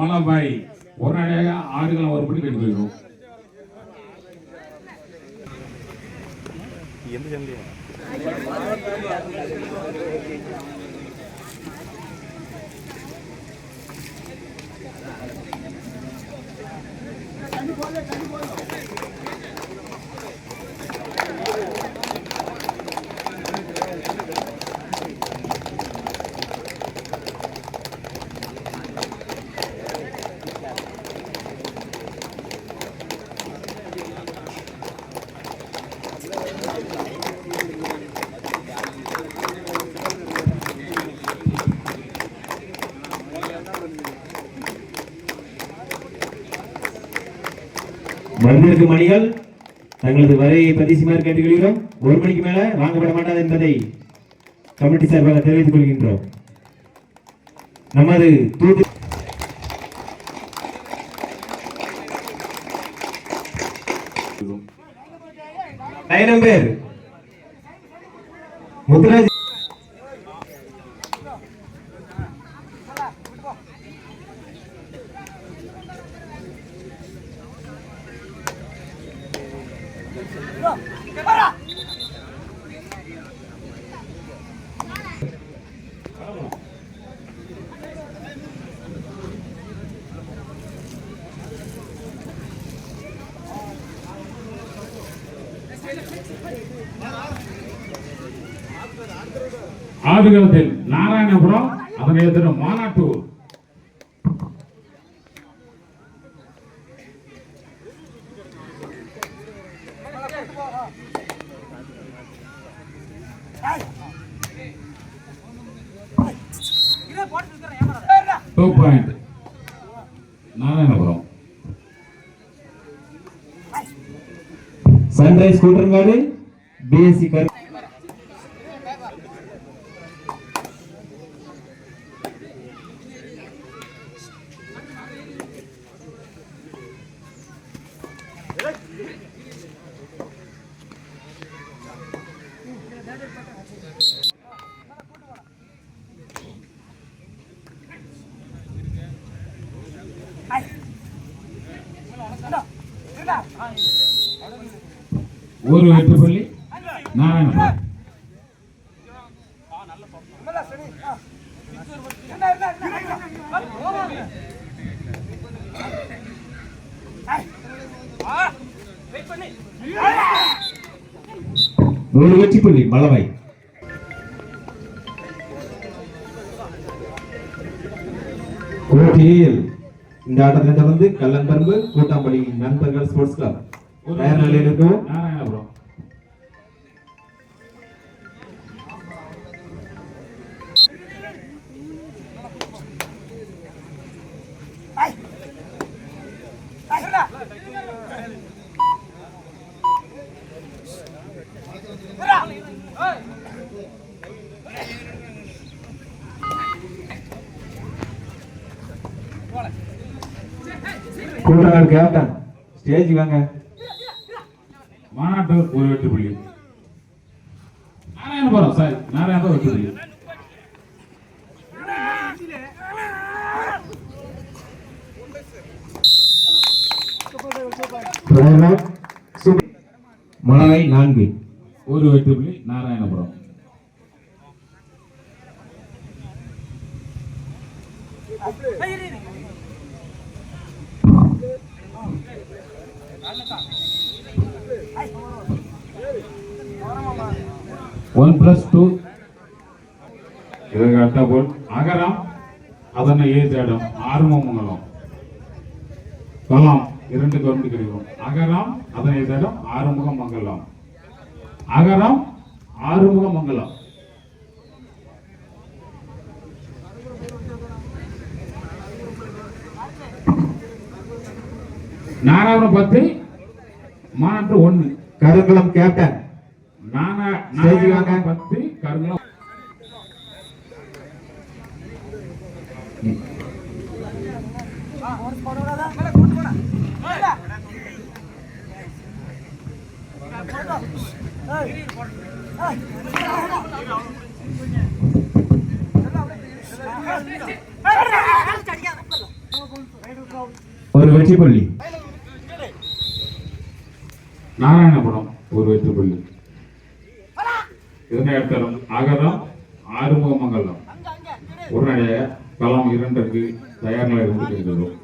மலபாய் உடனடியாக ஆடுகளை ஒரு படி கட்டி போயிடும் மருந்திற்கு மணிகள். தங்களது வரையை பதிசுமாறு கேட்டுக்கொள்கிறோம். ஒரு மணிக்கு மேல வாங்கப்பட மாட்டாது என்பதை கமிட்டி சார்பாக தெரிவித்துக் கொள்கின்றோம். நமது தூது பேர் முத்துராஜ் ஆதிகாலத்தில் நாராயணபுரம் அதனை எதிர Manattur. Two point Narayanapuram. Sunrise scooter గాడి BSc Hi. Hello. Hello. Hi. ஒரு வெற்றி புள்ளி நாராயணபுரம். ஒரு வெற்றி புள்ளி மலவை போட்டியில் இந்த ஆட்டத்தில் வந்து கல்லன்பரம்பு கூட்டாம்பள்ளி நண்பர்கள் ஸ்போர்ட்ஸ் கிளப். இருக்கவும் நாராயணபுரம் கூட்டங்காடு கேப்டன் ஸ்டேஜ் வாங்க. மாநாட்டூர் ஒரு வெற்றி புள்ளி. நாராயணபுரம் சாரி நாராயணபுரம் வெற்றி புள்ளி. மலவை நான்கு. ஒரு வெற்றி புள்ளி நாராயணபுரம் ஒன் பிளஸ் டூ இதற்கு அடுத்த போல். அகரம் அதனை ஏற்றிடம் ஆறுமங்கலம் கலாம் இரண்டு கவர்மெண்ட் கிடைக்கும் அகரம் அதனை தேடும் ஆறுமுக மங்கலம் அகரம் ஆறுமுக மங்கலம் நாராயணம் பத்து மாநாட்டு ஒன்று. கருங்குளம் கேப்டன். நானா ஸ்டேஜ் பத்து ஒரு வெற்றி புள்ளி. நாராயணபுரம் ஒரு வெற்றி புள்ளி இதனை அடுத்தரும் அகரம் ஆறுமுகமங்கலம் உடனடியாக களம் இரண்டிற்கு தயார் நிலையில் முடிக்கின்றோம்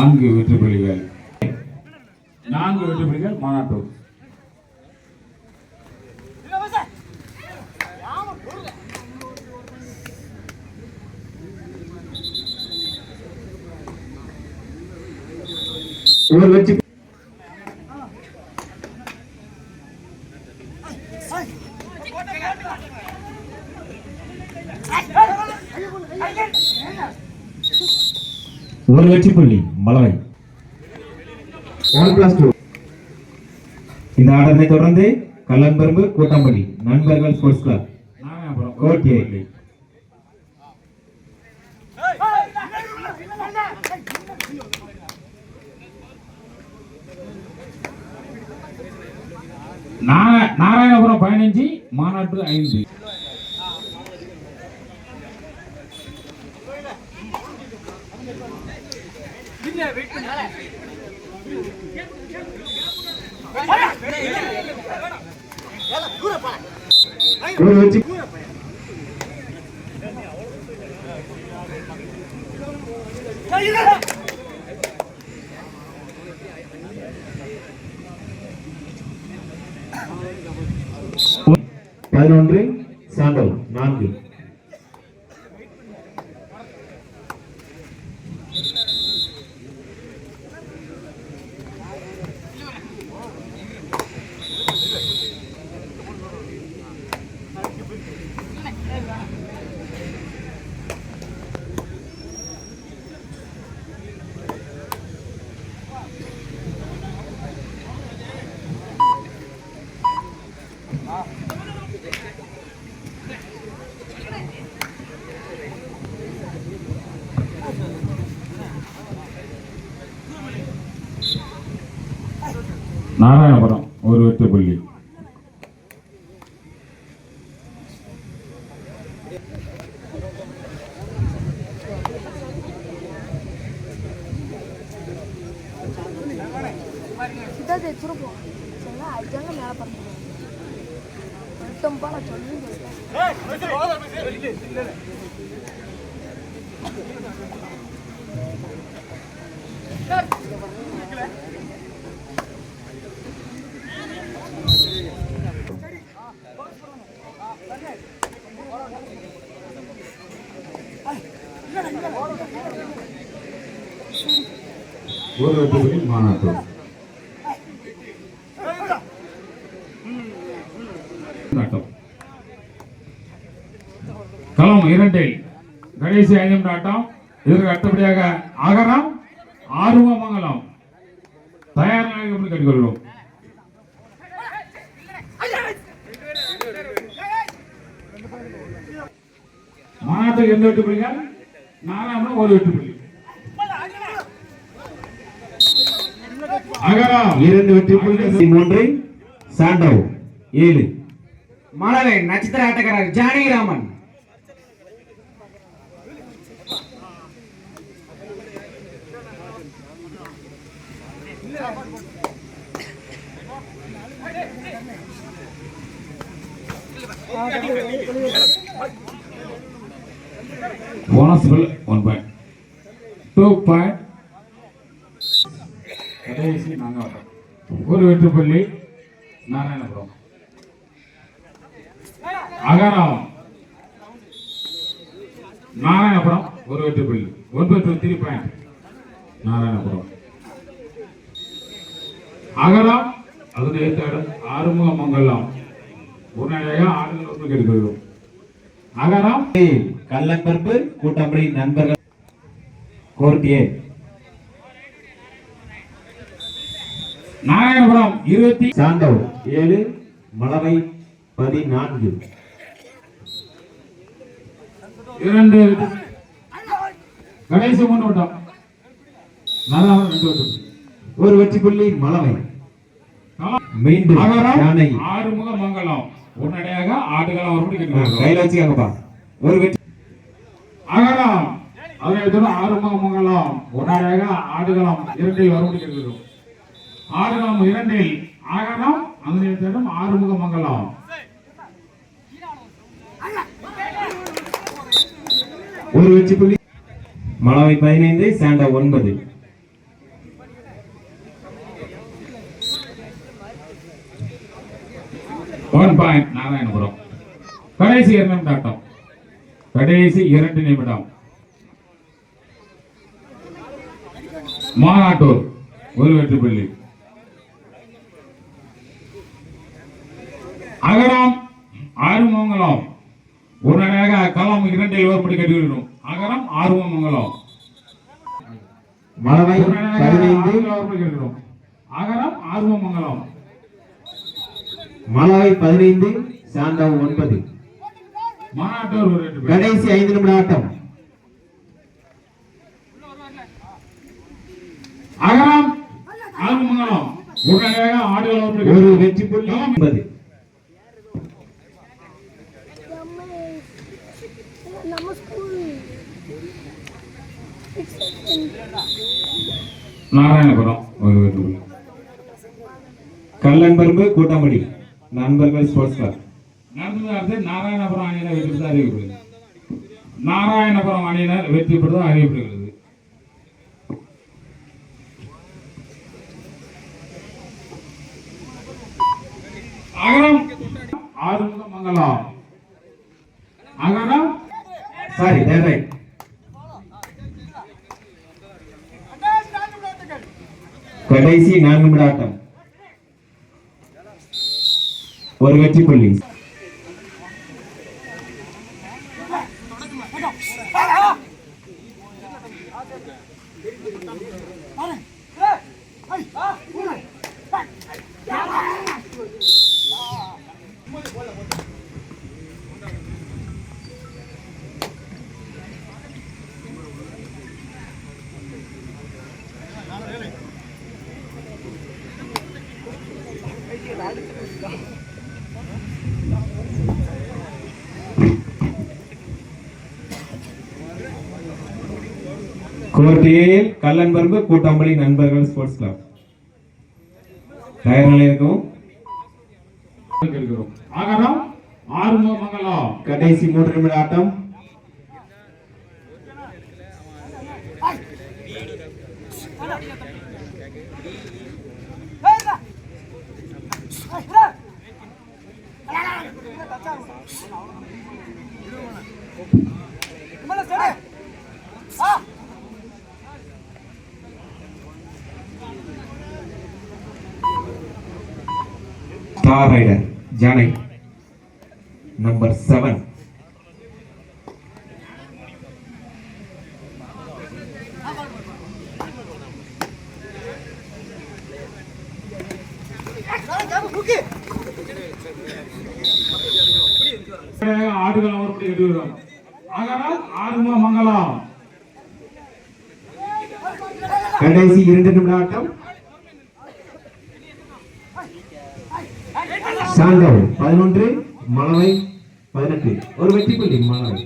நான்கு வெற்றி நான்கு வெற்றி புள்ளிகள் மாநாட்டூர் ஒரு வெற்றி ஒரு வெற்றி புள்ளி. மலவை ஒன் பிளஸ் டூ இந்த ஆட்டத்தை தொடர்ந்து கல்லன்பரும்பு கூட்டம்பள்ளி நண்பர்கள் ஸ்போர்ட்ஸ் கிளப் கோட்டி ஓகே. நாராயணபுரம் பதினஞ்சு மாநாட்டு ஐந்து. பதினொன்று சாண்டல் நான்கு. நாராயணபுரம் ஒரு வெட்டு புள்ளி Thank you. மாநாட்டு ஆட்டம் களம் இரண்டில் கடைசி ஐந்து ஆட்டம். இதற்கு அடுத்தபடியாக அகரம் ஆர்வமங்கலம். தயார் நிலையில் கேட்டுக்கொள்கிறோம்? மாநாட்டுக்கு எந்த வெற்றி புள்ளிகள் நாலாயிரம் ஒரு வெற்றி புள்ளி? அகரம் இரண்டு வெற்றி புள்ளி. மூன்று சாண்டவ் ஏழு. மலவை நட்சத்திர ஆட்டக்காரர் ஜானகிராமன். போனஸ் பில் ஒன் பாயிண்ட் டூ பாயிண்ட் கடைசி நாங்கள் ஒரு வெற்றுப்பள்ளி நாராயணபுரம். அகராவம். நாராயணபுரம் ஒரு வெற்றுப்பள்ளி ஒன்பது two three point Narayanapuram. Agaram அதனுடைய ஏற்ற ஆறுமுக மங்கலம் உடனடியாக ஆறுதல் ஒன்று அகரம் கல்லன்பருப்பு கூட்டம்படி நண்பர்கள் கோர்ட்டியே நாராயணபுரம் இருபத்தி சாண்டவ் ஏழு மலவை பதினான்கு. இரண்டு. கடைசி மூன்று வட்டம். நாலாவது ரெண்டு வட்டம். ஒரு வெற்றி புள்ளி மலவை மீண்டும் ஆறுமுக மங்கலம். உடனடியாக ஆடுகளம் வரும்படி. கையில வச்சுக்காங்கப்பா ஒரு வெற்றி அகரம் அதனை தொடர்ந்து ஆறுமுக மங்கலம். உடனடியாக ஆடுகளம் இரண்டில் வரும்படி ஆடுகளம் இரண்டில் அகரம் அதனை தொடர்ந்து ஆறுமுக மங்கலம். ஒரு வெற்றி புள்ளி மலவை பதினைந்து சாண்டா ஒன்பது. One point Narayanapuram. கடைசி இரண்டு ஆட்டம் கடைசி இரண்டு நிமிடம். மாநாட்டூர் ஒரு வெற்றி புள்ளி. அகரம் ஆறுமங்கலம். உடனடியாக களம் இரண்டில் ஒருபடி கட்டிவிடணும் அகரம் ஆறுமங்கலம். உடனடியாக அகரம் ஆறுமங்கலம். மலவை பதினைந்து சாண்டா ஒன்பது. கடைசி ஐந்து நிமிட ஆட்டம். அகரம் ஆறுமங்கலம் உடனடியாக ஒரு. வெற்றி புள்ளி ஒன்பது. நாராயணபுரம் ஒரு வெற்றி புள்ளி. கல்லன்பரும்பு கூட்டாம்படி நண்பர்கள் ஸ்போர்ட்ஸ் கிளப் நடந்தது நாராயணபுரம் அணியினர் வெற்றி பெற்று அறிவிக்கப்படுகிறது நாராயணபுரம் அணியினர் வெற்றி பெற்று அறிவிக்கப்படுகிறது அகரம். ஆறுமுக மங்கலம். அகரம். சாரி ரைட் கடைசி நான்கு ஆட்டம் ஒரு வெற்றி புள்ளி கோர்ட்டியில் கல்லன்பரும்பு கூட்டாம்பள்ளி நண்பர்கள் ஸ்போர்ட்ஸ் கிளப் தயார் நிலையம் இருக்கவும் இருக்கிறோம் அகரம் ஆறுமுக மங்கலம் கடைசி மூன்று நிமிட ஆட்டம் ஸ்டார் ரைடர் ஜானை நம்பர் செவன் ஆடுகள் அவர்படி கட்டுகிறோம் அகரம் ஆறுமுக மங்கலம். கடைசி இரண்டு நிமிட ஆட்டம். சாண்டவ் பதினொன்று மலவை பதினெட்டு. ஒரு வெற்றி புள்ளி மலவை